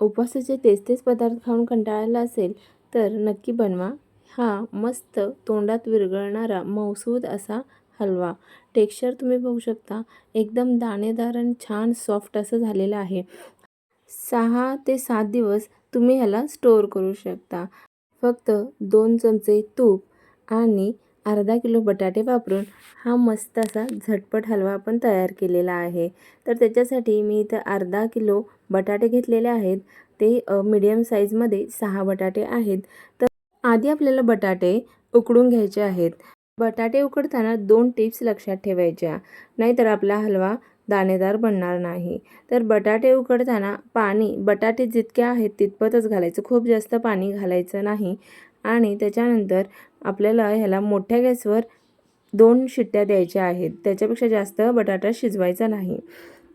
उपवासाचे तेच तेच पदार्थ खाऊन कंटाळला असेल तर नक्की बनवा. हा मस्त तोंडात विरघळणारा मऊसूद असा हलवा. टेक्स्चर तुम्ही बघू शकता. एकदम दाणेदार आणि छान सॉफ्ट असं झालेलं आहे. सहा ते सात दिवस तुम्ही ह्याला स्टोअर करू शकता. फक्त दोन चमचे तूप आणि अर्धा किलो बटाटे वापरून हा मस्त असा झटपट हलवा आपण तयार केलेला आहे. तर त्याच्यासाठी मी इथं अर्धा किलो बटाटे घेतलेले आहेत. ते मीडियम साईजमध्ये सहा बटाटे आहेत. तर आधी आपल्याला बटाटे उकडून घ्यायचे आहेत. बटाटे उकडताना दोन टिप्स लक्षात ठेवायच्या. नाहीतर आपला हलवा दाणेदार बनणार नाही. तर बटाटे उकडताना पाणी बटाटे जितके आहेत तितपतच घालायचं. खूप जास्त पाणी घालायचं नाही. आणि त्याच्यानंतर आपल्याला ह्याला मोठ्या गॅसवर दोन शिट्ट्या द्यायच्या आहेत. त्याच्यापेक्षा जास्त बटाटा शिजवायचा नाही.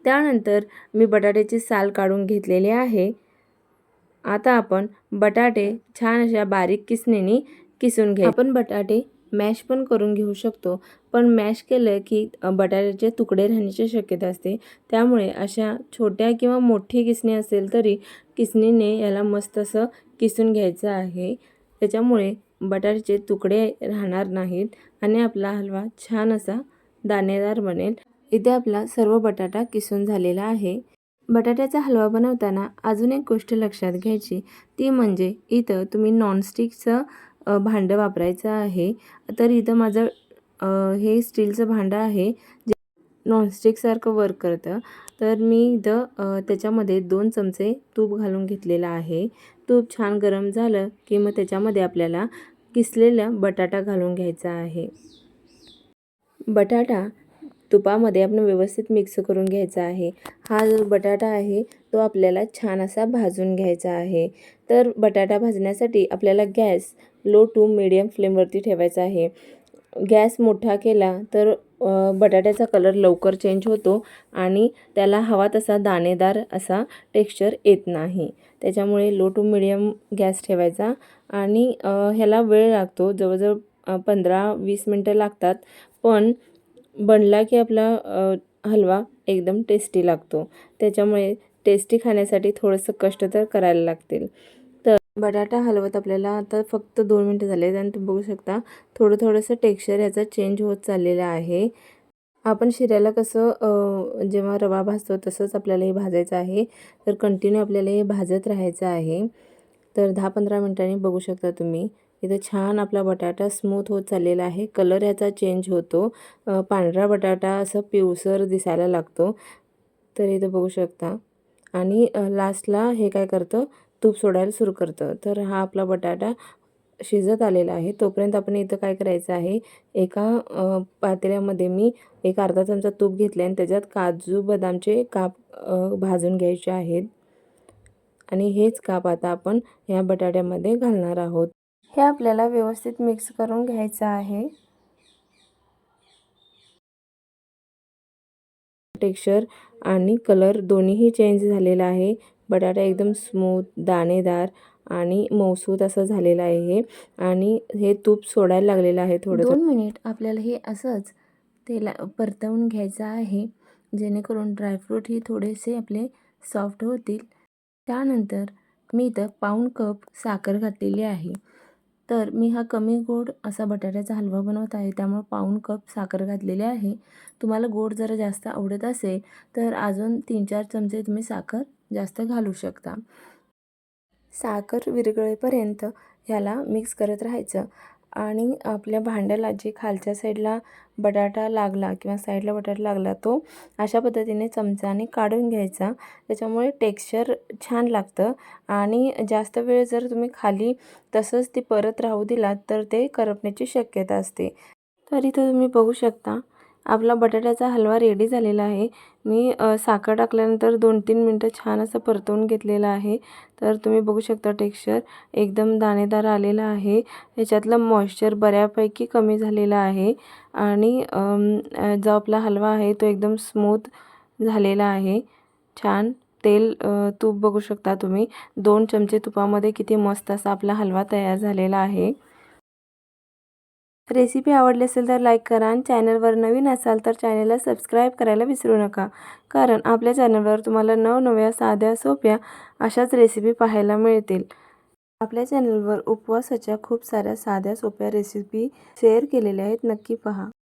त्यानंतर मी बटाट्याची साल काढून घेतलेली आहे. आता आपण बटाटे छान अशा बारीक किसणीने किसून घ्या आपण बटाटे मॅश पण करून घेऊ शकतो पण मॅश केलं की बटाट्याचे तुकडे राहण्याची शक्यता असते. त्यामुळे अशा छोट्या किंवा मोठी किसणी असेल तरी किसणीने याला मस्त असं किसून घ्यायचं आहे. त्याच्यामुळे बटाट्याचे तुकडे राहणार नाहीत आणि आपला हलवा छान असा दाणेदार बनेल. इथे आपला सर्व बटाटा किसून झालेला आहे. बटाट्याचा हलवा बनवताना अजून एक गोष्ट लक्षात घ्यायची. ती म्हणजे इथं तुम्ही नॉनस्टिकचं भांडं वापरायचं आहे. तर इथं माझं हे स्टीलचं भांडं आहे. नॉनस्टिकसारखं वर्क करतं. तर मी इथं त्याच्यामध्ये दोन चमचे तूप घालून घेतलेलं आहे. तूप छान गरम झालं की मग त्याच्यामध्ये आपल्याला किसलेला बटाटा घालून घ्यायचा आहे. बटाटा तुपामध्ये आपण व्यवस्थित मिक्स करून घ्यायचा आहे. हा जो बटाटा आहे तो आपल्याला छान असा भाजून घ्यायचा आहे. तर बटाटा भाजण्यासाठी आपल्याला गॅस लो टू मिडियम फ्लेमवरती ठेवायचा आहे. गॅस मोठा केला तर बटाट्याचा कलर लवकर चेंज होतो आणि त्याला हवा तसा दाणेदार असा टेक्स्चर येत नाही. त्याच्यामुळे लो टू मिडियम गॅस ठेवायचा आणि ह्याला वेळ लागतो. जवळजवळ पंधरा वीस मिनटं लागतात. पण बनला की आपला हलवा एकदम टेस्टी लागतो. त्याच्यामुळे टेस्टी खाण्यासाठी थोडंसं कष्ट तर करायला लागतील. बटाटा हलवत आपल्याला आता फक्त दोन मिनटं झाले आणि तुम्ही बघू शकता थोडं थोडंसं टेक्स्चर याचा चेंज होत चाललेलं आहे. आपण शिऱ्याला कसं जेव्हा रवा भाजतो तसंच आपल्याला हे भाजायचं आहे. तर कंटिन्यू आपल्याला हे भाजत राहायचं आहे. तर दहा पंधरा मिनटांनी बघू शकता तुम्ही. इथं छान आपला बटाटा स्मूथ होत चाललेला आहे. कलर याचा चेंज होतो. पांढरा बटाटा असं पिवसर दिसायला लागतो. तर इथं बघू शकता. आणि लास्टला हे काय करतं? तूप सोडायला सुरू करतं. तर हा आपला बटाटा शिजत आलेला आहे. तोपर्यंत आपण इथं काय करायचं आहे एका पातेल्यामध्ये मी एक अर्धा चमचा तूप घेतले आणि त्याच्यात काजू बदामचे काप भाजून घ्यायचे आहेत. आणि हेच काप आता आपण ह्या बटाट्यामध्ये घालणार आहोत. हे आपल्याला व्यवस्थित मिक्स करून घ्यायचं आहे. टेक्स्चर आणि कलर दोन्हीही चेंज झालेला आहे. बटाटा एकदम स्मूथ दाणेदार आणि मऊसूत असं झालेलं आहे. हे आणि हे तूप सोडायला लागलेलं आहे थोडं दोन मिनिट आपल्याला हे असंच तेला परतवून घ्यायचं आहे. जेणेकरून ड्रायफ्रूट हे थोडेसे आपले सॉफ्ट होतील. त्यानंतर मी इथं पाऊण कप साखर घातलेली आहे. तर मी हा कमी गोड असा बटाट्याचा हलवा बनवत आहे. त्यामुळे पाऊण कप साखर घातलेली आहे. तुम्हाला गोड जरा जास्त आवडत असेल तर अजून तीन चार चमचे तुम्ही साखर जास्त घालू शकता. साखर विरघळेपर्यंत ह्याला मिक्स करत राहायचं. आणि आपल्या भांड्याला जे खालच्या साईडला बटाटा लागला किंवा साईडला बटाटा लागला तो अशा पद्धतीने चमचाने काढून घ्यायचा. त्याच्यामुळे टेक्स्चर छान लागतं. आणि जास्त वेळ जर तुम्ही खाली तसंच ती परत राहू दिलात तर ते करपण्याची शक्यता असते. तर इथं तुम्ही बघू शकता आपला बटाट्याचा हलवा रेडी झालेला आहे. मी साखर टाकल्यानंतर दोन तीन मिनटं छान असं परतवून घेतलेलं आहे. तर तुम्ही बघू शकता टेक्स्चर एकदम दाणेदार आलेला आहे. याच्यातलं मॉइश्चर बऱ्यापैकी कमी झालेलं आहे. आणि जो आपला हलवा आहे तो एकदम स्मूथ झालेला आहे. छान तेल तूप बघू शकता तुम्ही. दोन चमचे तुपामध्ये किती मस्त असा आपला हलवा तयार झालेला आहे. रेसिपी आवडली असेल तर लाईक करा आणि चॅनलवर नवीन असाल तर चॅनलला सबस्क्राईब करायला विसरू नका. कारण आपल्या चॅनलवर तुम्हाला नवनव्या साध्या सोप्या अशाच रेसिपी पाहायला मिळतील. आपल्या चॅनलवर उपवासाच्या खूप साऱ्या साध्या सोप्या रेसिपी शेअर केलेल्या आहेत. नक्की पहा.